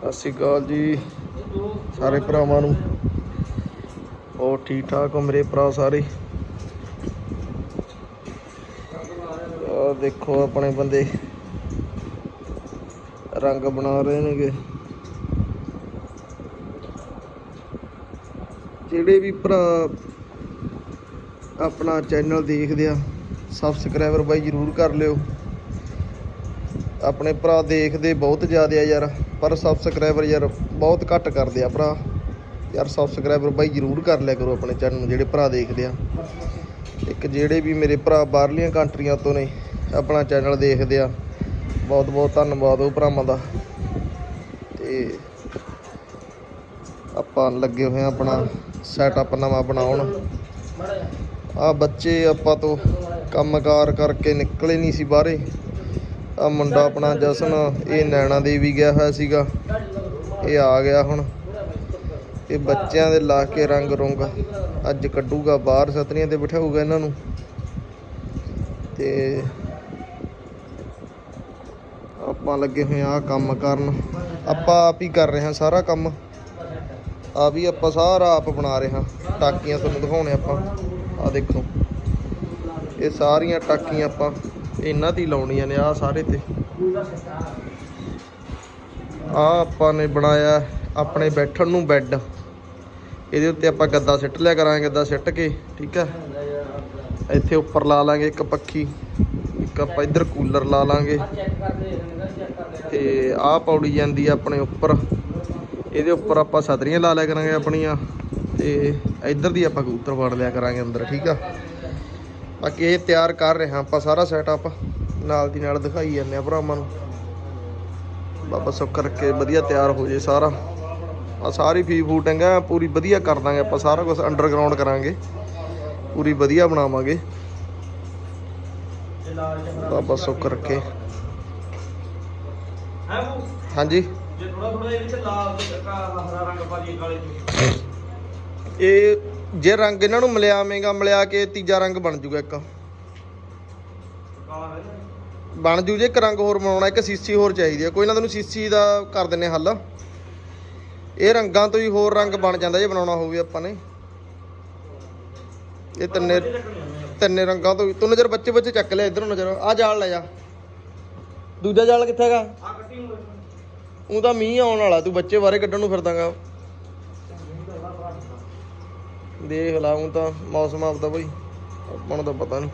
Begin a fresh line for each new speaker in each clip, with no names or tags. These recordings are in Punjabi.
ਸਤਿ ਸ਼੍ਰੀ ਅਕਾਲ ਜੀ। ਸਾਰੇ ਭਰਾਵਾਂ ਨੂੰ। ਹੋਰ ਠੀਕ ਠਾਕ ਹੋ ਮੇਰੇ ਭਰਾ ਸਾਰੇ? ਆ ਦੇਖੋ ਆਪਣੇ ਬੰਦੇ। ਰੰਗ ਬਣਾ ਰਹੇ ਨੇਗੇ। ਜਿਹੜੇ ਵੀ ਭਰਾ ਆਪਣਾ ਚੈਨਲ ਦੇਖਦੇ ਆ ਸਬਸਕ੍ਰਾਈਬਰ ਬਾਈ ਜਰੂਰ ਕਰ ਲਿਓ। ਆਪਣੇ ਭਰਾ ਦੇਖਦੇ ਬਹੁਤ ਜ਼ਿਆਦਾ ਆ ਯਾਰ, ਪਰ ਸਬਸਕ੍ਰਾਈਬਰ ਯਾਰ ਬਹੁਤ ਘੱਟ ਕਰਦੇ ਆ ਭਰਾ। ਯਾਰ ਸਬਸਕ੍ਰਾਈਬਰ ਬਾਈ ਜਰੂਰ ਕਰ ਲਿਆ ਕਰੋ ਆਪਣੇ ਚੈਨਲ ਨੂੰ, ਜਿਹੜੇ ਭਰਾ ਦੇਖਦੇ ਆ। ਇੱਕ ਜਿਹੜੇ ਵੀ ਮੇਰੇ ਭਰਾ ਬਾਹਰਲੀਆਂ ਕੰਟਰੀਆਂ ਤੋਂ ਨੇ, ਆਪਣਾ ਚੈਨਲ ਦੇਖਦੇ ਆ। ਬਹੁਤ ਬਹੁਤ ਧੰਨਵਾਦ ਉਹ ਭਰਾਵਾਂ ਦਾ। ਤੇ ਆਪਾਂ ਲੱਗੇ ਹੋਏ ਆ ਆਪਣਾ ਸੈਟਅਪ ਨਵਾਂ ਬਣਾਉਣ। ਆ ਬੱਚੇ ਆਪਾਂ ਤੋਂ ਕੰਮਕਾਰ ਕਰਕੇ ਨਿਕਲੇ ਨਹੀਂ ਸੀ ਬਾਹਰੇ। ਆ ਮੁੰਡਾ ਆਪਣਾ ਜਸਨ, ਇਹ ਨੈਣਾ ਦੇਵੀ ਗਿਆ ਹੋਇਆ ਸੀਗਾ। ਇਹ ਆ ਗਿਆ ਹੁਣ। ਇਹ ਬੱਚਿਆਂ ਦੇ ਲਾ ਕੇ ਰੰਗ ਰੁੰਗ। ਅੱਜ ਕੱਢੂਗਾ ਬਾਹਰ, ਸਤਰੀਆਂ ਤੇ ਬਿਠਾਊਗਾ ਇਹਨਾਂ ਨੂੰ। ਤੇ ਆਪਾਂ ਲੱਗੇ ਹੋਏ ਆ ਕੰਮ ਕਰਨ। ਆਪਾਂ ਆਪ ਹੀ ਕਰ ਰਹੇ ਹਾਂ ਸਾਰਾ ਕੰਮ। ਆ ਵੀ ਆਪਾਂ ਸਾਰਾ ਆਪ ਬਣਾ ਰਹੇ ਹਾਂ। ਟਾਕੀਆਂ ਤੁਹਾਨੂੰ ਦਿਖਾਉਣੇ ਆਪਾਂ। ਆ ਦੇਖੋ। ਇਹ ਸਾਰੀਆਂ ਟਾਕੀਆਂ ਆਪਾਂ ਇਹਨਾਂ ਦੀ ਲਾਉਣੀਆਂ ਨੇ ਆ ਸਾਰੇ ਤੇ। ਆ ਆਪਾਂ ਨੇ ਬਣਾਇਆ ਆਪਣੇ ਬੈਠਣ ਨੂੰ ਬੈੱਡ। ਇਹਦੇ ਉੱਤੇ ਆਪਾਂ ਗੱਦਾ ਸਿੱਟ ਲਿਆ ਕਰਾਂਗੇ, ਗੱਦਾ ਸਿੱਟ ਕੇ, ਠੀਕ ਆ? ਇੱਥੇ ਉੱਪਰ ਲਾ ਲਾਂਗੇ ਇੱਕ ਪੱਖੀ, ਇੱਕ ਆਪਾਂ ਇੱਧਰ ਕੂਲਰ ਲਾ ਲਾਂਗੇ। ਤੇ ਆਹ ਪੌੜੀ ਜਾਂਦੀ ਆ ਆਪਣੇ ਉੱਪਰ। ਇਹਦੇ ਉੱਪਰ ਆਪਾਂ ਸਦਰੀਆਂ ਲਾ ਲਿਆ ਕਰਾਂਗੇ ਆਪਣੀਆਂ। ਤੇ ਇੱਧਰ ਦੀ ਆਪਾਂ ਕਬੂਤਰ ਵੜ ਲਿਆ ਕਰਾਂਗੇ ਅੰਦਰ, ਠੀਕ ਆ? ਬਾਕੀ ਇਹ ਤਿਆਰ ਕਰ ਰਹੇ ਹਾਂ ਆਪਾਂ ਸਾਰਾ ਸੈਟਅਪ ਨਾਲ ਦੀ ਨਾਲ ਦਿਖਾਈ ਜਾਂਦੇ ਆ ਭਰਾਵਾਂ ਨੂੰ। ਬਾਬਾ ਸੁੱਖ ਕਰਕੇ ਵਧੀਆ ਤਿਆਰ ਹੋ ਜੇ ਸਾਰਾ। ਆ ਸਾਰੀ ਫੀ ਫੂਟਿੰਗ ਆ ਪੂਰੀ ਵਧੀਆ ਕਰ ਦਾਂਗੇ ਆਪਾਂ ਸਾਰਾ ਕੁਝ ਅੰਡਰਗਰਾਉਂਡ ਕਰਾਂਗੇ। ਪੂਰੀ ਵਧੀਆ ਬਣਾਵਾਂਗੇ। ਬਾਬਾ ਸੁੱਖ ਰੱਖੇ। ਹਾਂਜੀ।
ਜੇ ਥੋੜਾ ਥੋੜਾ ਇਹਦੇ ਚ ਲਾਲ ਹਰਾ ਰੰਗ ਪਾ ਦੀ ਕਾਲੇ ਚ।
ਇਹ ਜੇ ਰੰਗ ਇਹਨਾਂ ਨੂੰ ਮਿਲਿਆਵੇਂਗਾ ਮਿਲਿਆ ਕੇ ਤੀਜਾ ਰੰਗ ਬਣ ਜੂਗਾ ਇੱਕ। ਬਣ ਜੂ ਜੇ ਇੱਕ ਰੰਗ ਹੋਰ ਬਣਾਉਣਾ ਇੱਕ ਸੀਸੀ ਹੋਰ ਚਾਹੀਦੀ ਹੈ ਕੋਈ ਨਾ ਤੈਨੂੰ ਸੀਸੀ ਦਾ ਕਰ ਦਿੰਨੇ ਹੱਲ। ਇਹ ਰੰਗਾਂ ਤੋਂ ਹੀ ਹੋਰ ਰੰਗ ਬਣ ਜਾਂਦਾ ਜੇ ਬਣਾਉਣਾ ਹੋਵੇ ਆਪਾਂ ਨੇ। ਇਹ ਤਿੰਨੇ ਤਿੰਨੇ ਰੰਗਾਂ ਤੋਂ ਤੂੰ ਨਜ਼ਰ ਬੱਚੇ ਬੱਚੇ ਚੱਕ ਲਿਆ ਇਧਰੋਂ ਨਜ਼ਰ। ਆ ਜਾਲ ਲੈ ਜਾ। ਦੂਜਾ ਜਾਲ ਕਿੱਥੇ ਹੈਗਾ?
ਆ ਕੱਟੀ ਨੂੰ।
ਉਹ ਤਾਂ ਮੀਂਹ ਆਉਣ ਵਾਲਾ ਤੂੰ ਬੱਚੇ ਬਾਰੇ ਕੱਢਣ ਨੂੰ ਫਿਰਦਾਗਾ। ਦੇਖ ਲਾ ਤਾਂ ਮੌਸਮ ਆਪਦਾ ਬਈ। ਆਪਾਂ ਨੂੰ ਤਾਂ ਪਤਾ ਨਹੀਂ।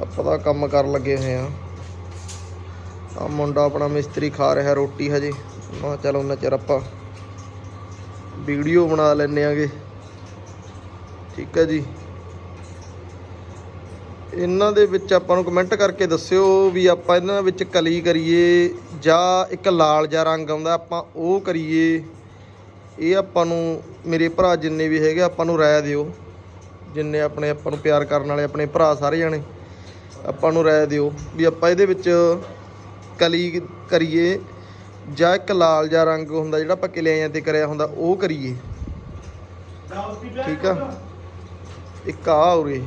ਆਪਾਂ ਤਾਂ ਕੰਮ ਕਰਨ ਲੱਗੇ ਹੋਏ ਆ ਆ ਮੁੰਡਾ ਆਪਣਾ ਮਿਸਤਰੀ ਖਾ ਰਿਹਾ ਰੋਟੀ ਹਜੇ। ਮੈਂ ਕਿਹਾ ਚੱਲ ਉਹਨਾਂ ਚਿਰ ਆਪਾਂ ਵੀਡੀਓ ਬਣਾ ਲੈਨੇ ਆਗੇ। ਠੀਕ ਹੈ ਜੀ। ਇਹਨਾਂ ਦੇ ਵਿੱਚ ਆਪਾਂ ਨੂੰ ਕਮੈਂਟ ਕਰਕੇ ਦੱਸਿਓ ਵੀ ਆਪਾਂ ਇਹਨਾਂ ਵਿੱਚ ਕਲੀ ਕਰੀਏ ਜਾਂ ਇੱਕ ਲਾਲ ਜਿਹਾ ਰੰਗ ਆਉਂਦਾ ਆਪਾਂ ਉਹ ਕਰੀਏ। ਇਹ ਆਪਾਂ ਨੂੰ, ਮੇਰੇ ਭਰਾ ਜਿੰਨੇ ਵੀ ਹੈਗੇ, ਆਪਾਂ ਨੂੰ ਰਾਏ ਦਿਓ। ਜਿੰਨੇ ਆਪਣੇ ਆਪਾਂ ਨੂੰ ਪਿਆਰ ਕਰਨ ਵਾਲੇ, ਆਪਣੇ ਭਰਾ ਸਾਰੇ ਜਾਣੇ, ਆਪਾਂ ਨੂੰ ਰਾਏ ਦਿਓ ਵੀ ਆਪਾਂ ਇਹਦੇ ਵਿੱਚ ਕਲੀ ਕਰੀਏ ਜਾਂ ਇੱਕ ਲਾਲ ਜਿਹਾ ਰੰਗ ਹੁੰਦਾ ਜਿਹੜਾ ਆਪਾਂ ਕਿਲਿਆਂ ਤੇ ਕਰਿਆ ਹੁੰਦਾ, ਉਹ ਕਰੀਏ। ਠੀਕ ਆ? ਇੱਕ ਆ ਉਰੇ,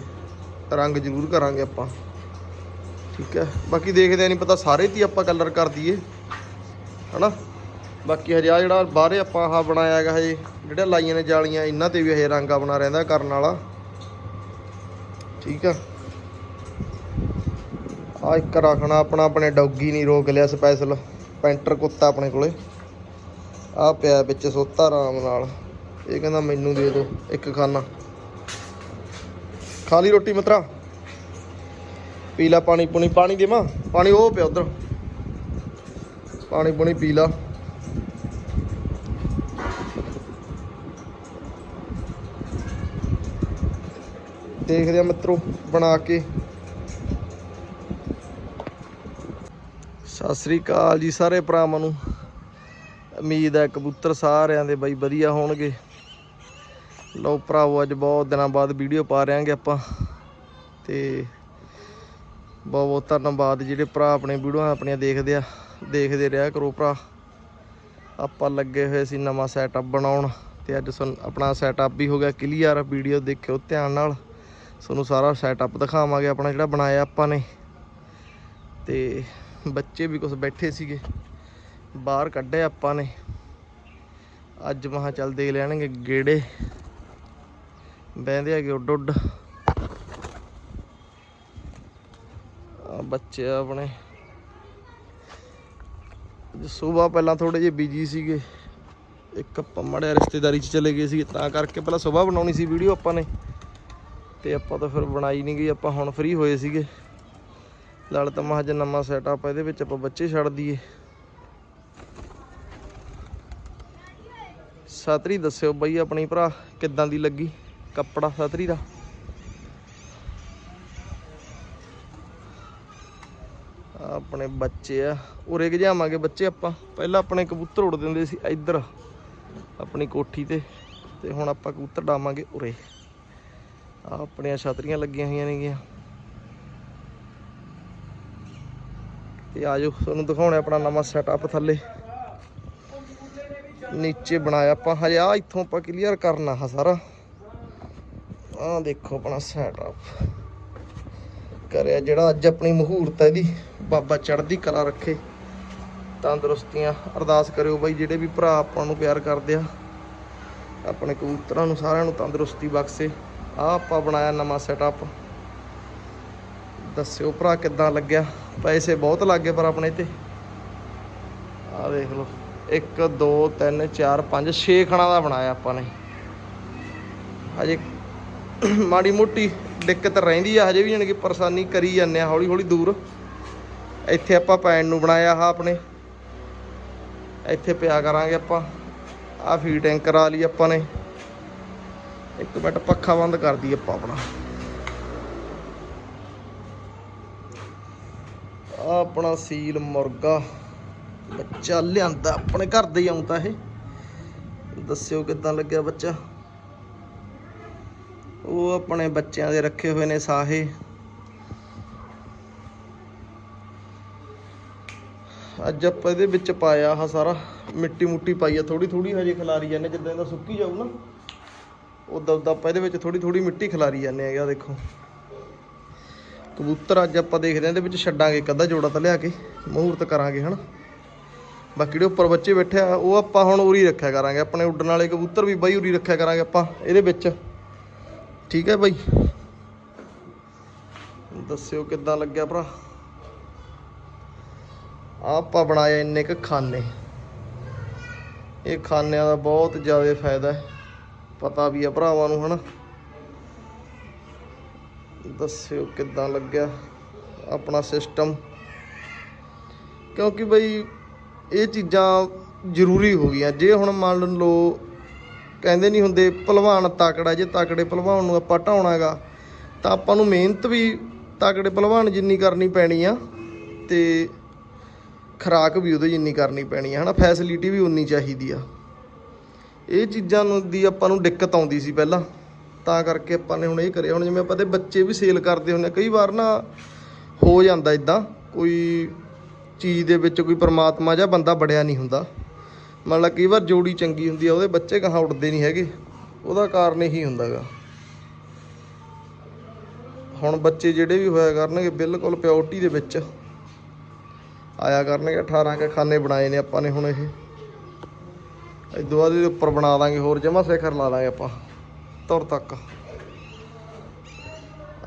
ਰੰਗ ਜ਼ਰੂਰ ਕਰਾਂਗੇ ਆਪਾਂ। ਠੀਕ ਹੈ ਬਾਕੀ ਦੇਖਦੇ ਆ, ਨਹੀਂ ਪਤਾ ਸਾਰੇ ਤੇ ਆਪਾਂ ਕਲਰ ਕਰ ਦਈਏ। ਹਨਾ? ਬਾਕੀ ਹਜੇ ਆ ਜਿਹੜਾ ਬਾਹਰੇ ਆਪਾਂ ਆਹ ਬਣਾਇਆ ਹੈਗਾ ਹਜੇ ਜਿਹੜਾ ਲਾਈਆਂ ਨੇ ਜਾਲੀਆਂ, ਇਹਨਾਂ ਤੇ ਵੀ ਹਜੇ ਰੰਗ ਆਪਣਾ ਰਹਿੰਦਾ ਕਰਨ ਵਾਲਾ। ਠੀਕ ਆ। ਆ ਇੱਕ ਰੱਖਣਾ ਆਪਣਾ, ਆਪਣੇ ਡੌਗੀ ਨਹੀਂ ਰੋਕ ਲਿਆ ਸਪੈਸ਼ਲ ਪੈਂਟਰ ਕੁੱਤਾ ਆਪਣੇ ਕੋਲੇ। ਆ ਪਿਆ ਵਿੱਚ ਸੋਤਾ ਆਰਾਮ ਨਾਲ। ਇਹ ਕਹਿੰਦਾ ਮੈਨੂੰ ਦੇ ਦਿਓ ਇੱਕ ਖਾਨਾ। ਖਾ ਲਈ ਰੋਟੀ ਮਤਰਾ। ਪੀ ਲਾ ਪਾਣੀ ਪੁਣੀ ਪਾਣੀ ਦੇਵਾਂ? ਪਾਣੀ ਉਹ ਪਿਆ ਉਧਰ। ਪਾਣੀ ਪੁਣੀ ਪੀ ਲਾ। ਦੇਖਦੇ ਆ ਮਿੱਤਰੋ ਬਣਾ ਕੇ। ਸਤਿ ਸ੍ਰੀ ਅਕਾਲ ਜੀ ਸਾਰੇ ਭਰਾਵਾਂ ਨੂੰ। ਉਮੀਦ ਹੈ ਕਬੂਤਰ ਸਾਰਿਆਂ ਦੇ ਬਾਈ ਵਧੀਆ ਹੋਣਗੇ। ਲਓ ਭਰਾਵੋ, ਅੱਜ ਬਹੁਤ ਦਿਨਾਂ ਬਾਅਦ ਵੀਡੀਓ ਪਾ ਰਹੇ ਆਪਾਂ। ਤੇ ਬਹੁਤ ਬਹੁਤ ਧੰਨਵਾਦ, ਜਿਹੜੇ ਭਰਾ ਆਪਣੇ ਵੀਡੀਓਆਂ ਆਪਣੀਆਂ ਦੇਖਦੇ ਆ, ਦੇਖਦੇ ਰਿਹਾ ਕਰੋ ਭਰਾ। ਆਪਾਂ ਲੱਗੇ ਹੋਏ ਸੀ ਨਵਾਂ ਸੈਟਅਪ ਬਣਾਉਣ, ਤੇ ਅੱਜ ਸਾਨੂੰ ਆਪਣਾ ਸੈਟਅਪ ਵੀ ਹੋ ਗਿਆ ਕਲੀਅਰ ਵੀਡੀਓ ਦੇਖਿਓ ਧਿਆਨ ਨਾਲ। ਤੁਹਾਨੂੰ ਸਾਰਾ ਸੈਟਅਪ ਦਿਖਾਵਾਂਗੇ ਆਪਣਾ ਜਿਹੜਾ ਬਣਾਇਆ ਆਪਾਂ ਨੇ। ਤੇ ਬੱਚੇ ਵੀ ਕੁਝ ਬੈਠੇ ਸੀਗੇ। ਬਾਹਰ ਕੱਢੇ ਆਪਾਂ ਨੇ। ਅੱਜ ਮਹਾ ਚੱਲ ਦੇ ਲੈਣਗੇ ਗੇੜੇ। ਬਹਿੰਦੇ ਹੈਗੇ ਉੱਡ ਉੱਡ। ਆ ਬੱਚੇ ਆਪਣੇ। ਸਵੇਰ ਪਹਿਲਾਂ ਥੋੜੇ ਜਿਹੇ ਬਿਜ਼ੀ ਸੀਗੇ। ਇੱਕ ਆਪਾਂ ਮੜਿਆ ਰਿਸ਼ਤੇਦਾਰੀ 'ਚ ਚਲੇ ਗਏ ਸੀ ਤਾਂ ਕਰਕੇ ਪਹਿਲਾਂ ਸਵੇਰ ਬਣਾਉਣੀ ਸੀ ਵੀਡੀਓ ਆਪਾਂ ਨੇ। ਤੇ ਆਪਾਂ ਤਾਂ ਫਿਰ ਬਣਾਈ ਨਹੀਂ ਗਈ, ਆਪਾਂ ਹੁਣ ਫ੍ਰੀ ਹੋਏ ਸੀਗੇ। ਲੜ ਤਾਂ ਮਹਾਜ ਨਵਾਂ ਸੈਟਅਪ ਇਹਦੇ ਵਿੱਚ ਆਪਾਂ ਬੱਚੇ ਛੱਡ ਦਈਏ। ਸਤਰੀ ਦੱਸਿਓ ਬਈ ਆਪਣੀ ਭਰਾ, ਕਿੱਦਾਂ ਦੀ ਲੱਗੀ ਕੱਪੜਾ ਸਤਰੀ ਦਾ ਆਪਣੇ ਬੱਚੇ ਆ, ਉਰੇ ਜਾਵਾਂਗੇ ਬੱਚੇ ਆਪਾਂ। ਪਹਿਲਾਂ ਆਪਣੇ ਕਬੂਤਰ ਉੜਦੇ ਦਿੰਦੇ ਸੀ ਇੱਧਰ, ਆਪਣੀ ਕੋਠੀ ਤੇ। ਤੇ ਹੁਣ ਆਪਾਂ ਕਬੂਤਰ ਡਾਵਾਂਗੇ ਉਰੇ। ਆਪਣੀਆਂ ਛਤਰੀਆਂ ਲੱਗੀਆਂ ਹੋਈਆਂ ਨੇਗੀਆਂ। ਤੇ ਆਜੋ, ਤੁਹਾਨੂੰ ਦਿਖਾਉਣਾ ਆਪਣਾ ਨਵਾਂ ਸੈਟਅਪ ਥੱਲੇ। ਨੀਚੇ ਬਣਾਇਆ ਆਪਾਂ, ਹਜੇ ਆ ਇੱਥੋਂ ਆਪਾਂ ਕਲੀਅਰ ਕਰਨਾ ਹੈ ਸਾਰਾ। ਆਹ ਦੇਖੋ ਆਪਣਾ ਸੈਟਅਪ ਕਰਿਆ ਜਿਹੜਾ ਅੱਜ ਆਪਣੀ ਮਹੂਰਤ ਹੈ ਇਹਦੀ, ਬਾਬਾ ਚੜ੍ਹਦੀ ਕਲਾ ਰੱਖੇ। ਤੰਦਰੁਸਤੀਆਂ ਅਰਦਾਸ ਕਰਿਓ ਬਾਈ, ਜਿਹੜੇ ਵੀ ਭਰਾ ਆਪਾਂ ਨੂੰ ਪਿਆਰ ਕਰਦੇ ਆ, ਆਪਣੇ ਕਬੂਤਰਾਂ ਨੂੰ ਸਾਰਿਆਂ ਨੂੰ ਤੰਦਰੁਸਤੀ ਬਖਸ਼ੇ। ਆ ਆਪਾਂ ਬਣਾਇਆ ਨਵਾਂ ਸੈਟਅਪ ਦੱਸਿਓ ਭਰਾ ਕਿੱਦਾਂ ਲੱਗਿਆ? ਪੈਸੇ ਬਹੁਤ ਲੱਗੇ ਪਰ ਆਪਣੇ ਤੇ। ਆ ਦੇਖ ਲਓ। 1 2 3 4 5 6 ਖਣਾ ਦਾ ਬਣਾਇਆ ਆਪਾਂ ਨੇ। ਹਜੇ ਮਾੜੀ ਮੋਟੀ ਦਿੱਕਤ ਰਹਿੰਦੀ ਆ, ਹਜੇ ਵੀ ਜਾਣੀ ਕਿ ਪਰੇਸ਼ਾਨੀ ਕਰੀ ਜਾਂਦੇ ਆ ਹੌਲੀ ਹੌਲੀ ਦੂਰ। ਇੱਥੇ ਆਪਾਂ ਪੈਣ ਨੂੰ ਬਣਾਇਆ ਆ ਆਪਣੇ। ਇੱਥੇ ਪਿਆ ਕਰਾਂਗੇ ਆਪਾਂ। ਆ ਫੀਡ ਐਂਕਰ ਆ ਲਈ ਆਪਾਂ ਨੇ। ਇੱਕ ਮਿੰਟ ਪੱਖਾ ਬੰਦ ਕਰ ਦਈਏ ਆਪਾਂ ਆਪਣਾ। ਆ ਆਪਣਾ ਸੀਲ ਮੁਰਗਾ। ਬੱਚਾ ਲਿਆਂਦਾ, ਆਪਣੇ ਘਰ ਦੇ ਹੀ ਆਉਂਦਾ ਇਹ। ਦੱਸਿਓ ਕਿਦਾਂ ਲੱਗਿਆ ਬੱਚਾ? ਉਹ ਆਪਣੇ ਬੱਚਿਆਂ ਦੇ ਰੱਖੇ ਹੋਏ ਨੇ ਸਾਹੇ। ਅੱਜ ਆਪਾਂ ਇਹਦੇ ਵਿੱਚ ਪਾਇਆ ਆ ਸਾਰਾ। ਮਿੱਟੀ ਮੁੱਟੀ ਪਾਈ ਆ ਥੋੜੀ ਥੋੜੀ ਹਜੇ ਖਿਲਾਰੀ ਜਾਂਦੇ ਜਿੱਦਾਂ ਇਹਦਾ ਸੁੱਕੀ ਜਾਊ ਨਾ। ਉਦਾਂ ਉਦਾਂ ਆਪਾਂ ਇਹਦੇ ਵਿੱਚ ਥੋੜੀ ਥੋੜੀ ਮਿੱਟੀ ਖਿਲਾਰੀ ਜਾਂਦੇ ਹੈਗੇ ਆ ਦੇਖੋ। ਕਬੂਤਰ ਅੱਜ ਆਪਾਂ ਦੇਖਦੇ ਹਾਂ, ਇਹਦੇ ਵਿੱਚ ਛੱਡਾਂਗੇ ਇੱਕ ਅੱਧਾ ਜੋੜਾ ਤਾਂ ਲਿਆ ਕੇ, ਮਹੂਰਤ ਕਰਾਂਗੇ, ਹਨਾ। ਬਾਕੀ ਜਿਹੜੇ ਉੱਪਰ ਬੱਚੇ ਬੈਠੇ ਆ, ਉਹ ਆਪਾਂ ਹੁਣ ਉਰੀ ਰੱਖਿਆ ਕਰਾਂਗੇ। ਆਪਣੇ ਉੱਡਣ ਵਾਲੇ ਕਬੂਤਰ ਵੀ ਬਾਈ ਉਰੀ ਰੱਖਿਆ ਕਰਾਂਗੇ ਆਪਾਂ, ਇਹਦੇ ਵਿੱਚ। ਠੀਕ ਹੈ ਬਾਈ? ਦੱਸਿਓ ਕਿੱਦਾਂ ਲੱਗਿਆ ਭਰਾ? ਆਪਾਂ ਬਣਾਏ ਇੰਨੇ ਕ ਖਾਨੇ। ਇਹ ਖਾਨਿਆਂ ਦਾ ਬਹੁਤ ਜ਼ਿਆਦਾ ਫਾਇਦਾ ਹੈ। ਪਤਾ ਵੀ ਆ ਭਰਾਵਾਂ ਨੂੰ, ਹਨਾ? ਦੱਸਿਓ ਕਿੱਦਾਂ ਲੱਗਿਆ ਆਪਣਾ ਸਿਸਟਮ ਕਿਉਂਕਿ ਬਈ ਇਹ ਚੀਜ਼ਾਂ ਜ਼ਰੂਰੀ ਹੋ ਗਈਆਂ। ਜੇ ਹੁਣ ਮੰਨ ਲਓ ਕਹਿੰਦੇ ਨਹੀਂ ਹੁੰਦੇ, ਭਲਵਾਨ ਤਾਕੜਾ, ਜੇ ਤਾਕੜੇ ਭਲਵਾਨ ਨੂੰ ਆਪਾਂ ਢਾਉਣਾ ਹੈਗਾ ਤਾਂ ਆਪਾਂ ਨੂੰ ਮਿਹਨਤ ਵੀ ਤਾਕੜੇ ਭਲਵਾਨ ਜਿੰਨੀ ਕਰਨੀ ਪੈਣੀ ਆ ਤੇ ਖਰਾਕ ਵੀ ਉਹਦੇ ਜਿੰਨੀ ਕਰਨੀ ਪੈਣੀ ਹੈ ਹਨਾ? ਫੈਸਿਲਿਟੀ ਵੀ ਉਨੀ ਚਾਹੀਦੀ ਆ। ਇਹ ਚੀਜ਼ਾਂ ਨੂੰ ਦੀ ਆਪਾਂ ਨੂੰ ਦਿੱਕਤ ਆਉਂਦੀ ਸੀ ਪਹਿਲਾਂ। ਤਾਂ ਕਰਕੇ ਆਪਾਂ ਨੇ ਹੁਣ ਇਹ ਕਰਿਆ। ਹੁਣ ਜਿਵੇਂ ਆਪਾਂ ਦੇ ਬੱਚੇ ਵੀ ਸੇਲ ਕਰਦੇ ਹੁੰਦੇ ਆ, ਕਈ ਵਾਰ ਨਾ ਹੋ ਜਾਂਦਾ ਇਦਾਂ ਕੋਈ ਚੀਜ਼ ਦੇ ਵਿੱਚ ਕੋਈ ਪਰਮਾਤਮਾ ਜਾਂ ਬੰਦਾ ਬੜਿਆ ਨਹੀਂ ਹੁੰਦਾ। ਮੰਨ ਲਾ ਕਈ ਵਾਰ ਜੋੜੀ ਚੰਗੀ ਹੁੰਦੀ ਆ ਉਹਦੇ ਬੱਚੇ ਕਹਾਂ ਉੱਡਦੇ ਨਹੀਂ ਹੈਗੇ। ਉਹਦਾ ਕਾਰਨ ਇਹੀ ਹੁੰਦਾਗਾ ਹੁਣ ਬੱਚੇ ਜਿਹੜੇ ਵੀ ਹੋਇਆ ਕਰਨਗੇ ਬਿਲਕੁਲ ਪਿਓਰਟੀ ਦੇ ਵਿੱਚ। ਆਇਆ ਕਰਨਗੇ 18 ਕੇ ਖਾਨੇ ਬਣਾਏ ਨੇ ਆਪਾਂ ਨੇ ਹੁਣ ਇਹ। ਇਦੋਂ ਬਾਅਦ ਇਹਦੇ ਉੱਪਰ ਬਣਾ ਦਾਂਗੇ, ਹੋਰ ਜਮਾ ਸਿਖਰ ਲਾ ਦਾਂਗੇ ਆਪਾਂ। ਤੁਰ ਤੱਕ।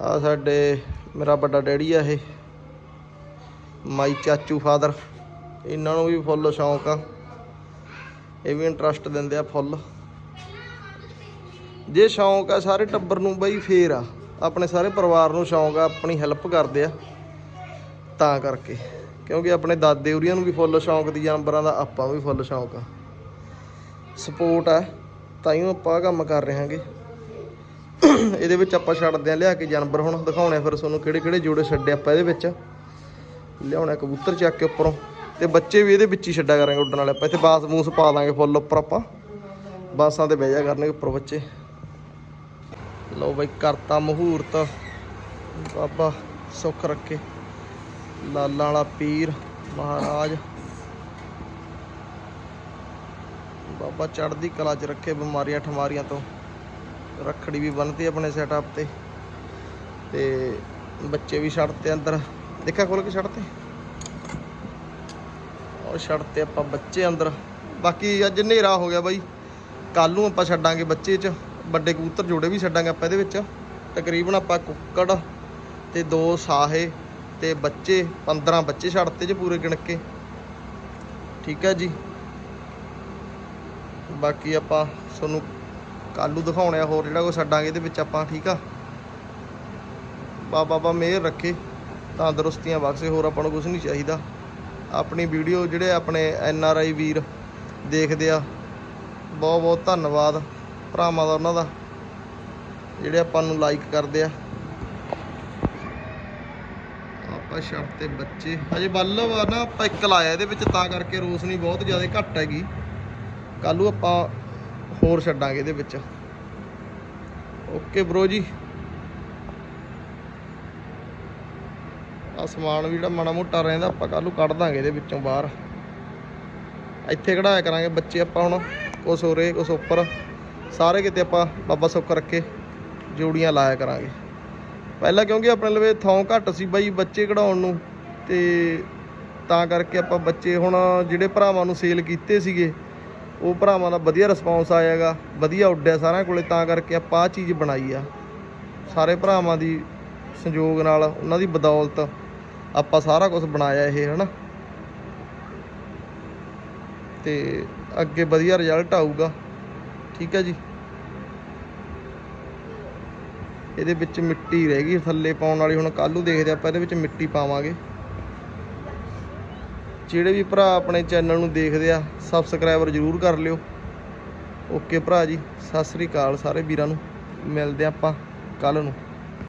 ਆ ਸਾਡੇ ਮੇਰਾ ਵੱਡਾ ਡੈਡੀ ਆ ਇਹ। ਮਾਈ ਚਾਚੂ ਫਾਦਰ। ਇਹਨਾਂ ਨੂੰ ਵੀ ਫੁੱਲ ਸ਼ੌਂਕ ਆ। ਇਹ ਵੀ ਇੰਟਰਸਟ ਦਿੰਦੇ ਆ ਫੁੱਲ। ਜੇ ਸ਼ੌਂਕ ਆ, ਸਾਰੇ ਟੱਬਰ ਨੂੰ ਬਈ ਫੇਰ ਆ। ਆਪਣੇ ਸਾਰੇ ਪਰਿਵਾਰ ਨੂੰ ਸ਼ੌਂਕ ਆ, ਆਪਣੀ ਹੈਲਪ ਕਰਦੇ ਆ। ਤਾਂ ਕਰਕੇ। ਕਿਉਂਕਿ ਆਪਣੇ ਦਾਦੇ ਉਰੀਆਂ ਨੂੰ ਵੀ ਫੁੱਲ ਸ਼ੌਂਕ ਦੀ ਜਾਨਵਰਾਂ ਦਾ ਆਪਾਂ ਵੀ ਫੁੱਲ ਸ਼ੌਂਕ ਆ। ਸਪੋਰਟ ਆ ਤਾਂ ਹੀ ਆਪਾਂ ਕੰਮ ਕਰ ਰਹੇ ਹਾਂਗੇ ਇਹਦੇ ਵਿੱਚ ਆਪਾਂ ਛੱਡਦੇ ਆ ਲਿਆ ਕੇ ਜਾਨਵਰ ਹੁਣ ਦਿਖਾਉਣੇ ਆ ਫਿਰ ਤੁਹਾਨੂੰ ਕਿਹੜੇ ਕਿਹੜੇ ਜੋੜੇ ਛੱਡੇ ਆਪਾਂ ਇਹਦੇ ਵਿੱਚ। ਲਿਆਉਣਾ ਕਬੂਤਰ ਚੱਕ ਕੇ ਉੱਪਰੋਂ, ਤੇ ਬੱਚੇ ਵੀ ਇਹਦੇ ਵਿੱਚ ਹੀ ਛੱਡਿਆ ਕਰਾਂਗੇ ਉੱਡਣ ਵਾਲੇ ਆਪਾਂ, ਇੱਥੇ ਬਾਸ ਮੂਸ ਪਾ ਦਾਂਗੇ ਫੁੱਲ ਉੱਪਰ ਆਪਾਂ। ਬਾਸਾਂ ਤੇ ਬਹਿ ਜਾ ਕਰਨਗੇ ਉੱਪਰ ਬੱਚੇ। ਲਓ ਬਈ, ਕਰਤਾ ਮਹੂਰਤ। ਬਾਬਾ ਸੁੱਖ ਰੱਖੇ। ਲਾਲਾਂ ਵਾਲਾ ਪੀਰ, ਮਹਾਰਾਜ। ਬਾਬਾ ਚੜ੍ਹਦੀ ਕਲਾ 'ਚ ਰੱਖੇ ਬਿਮਾਰੀਆਂ ਠਮਾਰੀਆਂ ਤੋਂ। ਰੱਖੜੀ ਵੀ ਬੰਨਤੀ ਆਪਣੇ ਸੈਟਅਪ ਤੇ। ਤੇ ਬੱਚੇ ਵੀ ਛੱਡਤੇ ਅੰਦਰ। ਦੇਖਿਆ ਖੋਲ ਕੇ ਛੱਡਤੇ ਉਹ ਛੱਡ ਆਪਾਂ ਬੱਚੇ ਅੰਦਰ। ਬਾਕੀ ਅੱਜ ਹਨੇਰਾ ਹੋ ਗਿਆ ਬਾਈ। ਕੱਲ ਨੂੰ ਆਪਾਂ ਛੱਡਾਂਗੇ ਬੱਚੇ 'ਚ। ਵੱਡੇ ਕਬੂਤਰ ਜੋੜੇ ਵੀ ਛੱਡਾਂਗੇ ਆਪਾਂ ਇਹਦੇ ਵਿੱਚ। ਤਕਰੀਬਨ ਆਪਾਂ ਕੁੱਕੜ ਤੇ ਦੋ ਸਾਹੇ ਤੇ ਬੱਚੇ 15 ਬੱਚੇ ਛੱਡਤੇ ਜੇ ਪੂਰੇ ਗਿਣ ਕੇ ਠੀਕ ਹੈ ਜੀ। ਬਾਕੀ ਆਪਾਂ ਤੁਹਾਨੂੰ ਕੱਲ ਦਿਖਾਉਣੇ ਆ ਹੋਰ ਜਿਹੜਾ ਕੋਈ ਛੱਡਾਂਗੇ ਇਹਦੇ ਵਿੱਚ ਆਪਾਂ, ਠੀਕ ਆ? ਬਾਬਾ ਬਾ ਮਿਹਰ ਰੱਖੇ, ਤੰਦਰੁਸਤੀਆਂ ਬਖਸ਼ੇ, ਹੋਰ ਆਪਾਂ ਨੂੰ ਕੁਝ ਨਹੀਂ ਚਾਹੀਦਾ। ਆਪਣੀ ਵੀਡੀਓ ਜਿਹੜੇ ਆਪਣੇ ਐਨ ਆਰ ਆਈ ਵੀਰ ਦੇਖਦੇ ਆ, ਬਹੁਤ ਬਹੁਤ ਧੰਨਵਾਦ ਭਰਾਵਾਂ ਦਾ ਉਹਨਾਂ ਦਾ, ਜਿਹੜੇ ਆਪਾਂ ਨੂੰ ਲਾਈਕ ਕਰਦੇ ਆ। ਆਪਾਂ ਸ਼ਰਟ ਤੇ ਬੱਚੇ, ਹਜੇ ਬੱਲਬ ਆ ਨਾ, ਆਪਾਂ ਇੱਕ ਲਾਇਆ ਇਹਦੇ ਵਿੱਚ, ਤਾਂ ਕਰਕੇ ਰੋਸ਼ਨੀ ਬਹੁਤ ਜ਼ਿਆਦਾ ਘੱਟ ਹੈਗੀ। ਕੱਲ ਨੂੰ ਆਪਾਂ ਹੋਰ ਛੱਡਾਂਗੇ ਇਹਦੇ ਵਿੱਚ। ਓਕੇ ਬ్రో ਜੀ। ਆ ਸਮਾਨ ਵੀ ਜਿਹੜਾ ਮਾੜਾ ਮੋਟਾ ਰਹਿੰਦਾ, ਆਪਾਂ ਕੱਲ ਨੂੰ ਕੱਢ ਦਾਂਗੇ ਇਹਦੇ ਵਿੱਚੋਂ ਬਾਹਰ। ਇੱਥੇ ਕਢਾਇਆ ਕਰਾਂਗੇ ਬੱਚੇ ਆਪਾਂ ਹੁਣ, ਕੁਛ ਉਰੇ, ਕੁਛ ਉੱਪਰ। ਸਾਰੇ ਕਿਤੇ ਆਪਾਂ ਬਾਬਾ ਸੁੱਖ ਰੱਖੇ, ਜੋੜੀਆਂ ਲਾਇਆ ਕਰਾਂਗੇ। ਪਹਿਲਾਂ ਕਿਉਂਕਿ ਆਪਣੇ ਲਵੇ ਥਾਂ ਘੱਟ ਸੀ ਬਾਈ ਬੱਚੇ ਕਢਾਉਣ ਨੂੰ, ਤੇ ਤਾਂ ਕਰਕੇ ਆਪਾਂ ਬੱਚੇ ਹੁਣ ਜਿਹੜੇ ਭਰਾਵਾਂ ਨੂੰ ਸੇਲ ਕੀਤੇ ਸੀਗੇ ਉਹ ਭਰਾਵਾਂ ਦਾ ਵਧੀਆ ਰਿਸਪੌਂਸ ਆਇਆਗਾ, ਵਧੀਆ ਉੱਡਿਆ ਸਾਰਿਆਂ ਕੋਲੇ, ਤਾਂ ਕਰਕੇ ਆਪਾਂ ਆਹ ਚੀਜ਼ ਬਣਾਈ ਆ। ਸਾਰੇ ਭਰਾਵਾਂ ਦੀ ਸੰਯੋਗ ਨਾਲ, ਉਹਨਾਂ ਦੀ ਬਦੌਲਤ ਆਪਾਂ ਸਾਰਾ ਕੁਝ ਬਣਾਇਆ ਇਹ, ਹਨਾ? ਤੇ ਅੱਗੇ ਵਧੀਆ ਰਿਜ਼ਲਟ ਆਊਗਾ। ਠੀਕ ਹੈ ਜੀ? ਇਹਦੇ ਵਿੱਚ ਮਿੱਟੀ ਰਹਿ ਗਈ, ਥੱਲੇ ਪਾਉਣ ਵਾਲੀ ਹੁਣ ਕੱਲ੍ਹ ਨੂੰ ਦੇਖਦੇ ਆਪਾਂ ਇਹਦੇ ਵਿੱਚ ਮਿੱਟੀ ਪਾਵਾਂਗੇ। ਜਿਹੜੇ ਵੀ ਭਰਾ ਆਪਣੇ ਚੈਨਲ ਨੂੰ ਦੇਖਦੇ ਆ ਸਬਸਕ੍ਰਾਈਬਰ ਜ਼ਰੂਰ ਕਰ ਲਿਓ। ਓਕੇ ਭਰਾ ਜੀ, ਸਤਿ ਸ੍ਰੀ ਅਕਾਲ ਸਾਰੇ ਵੀਰਾਂ ਨੂੰ। ਮਿਲਦੇ ਆਪਾਂ ਕੱਲ ਨੂੰ।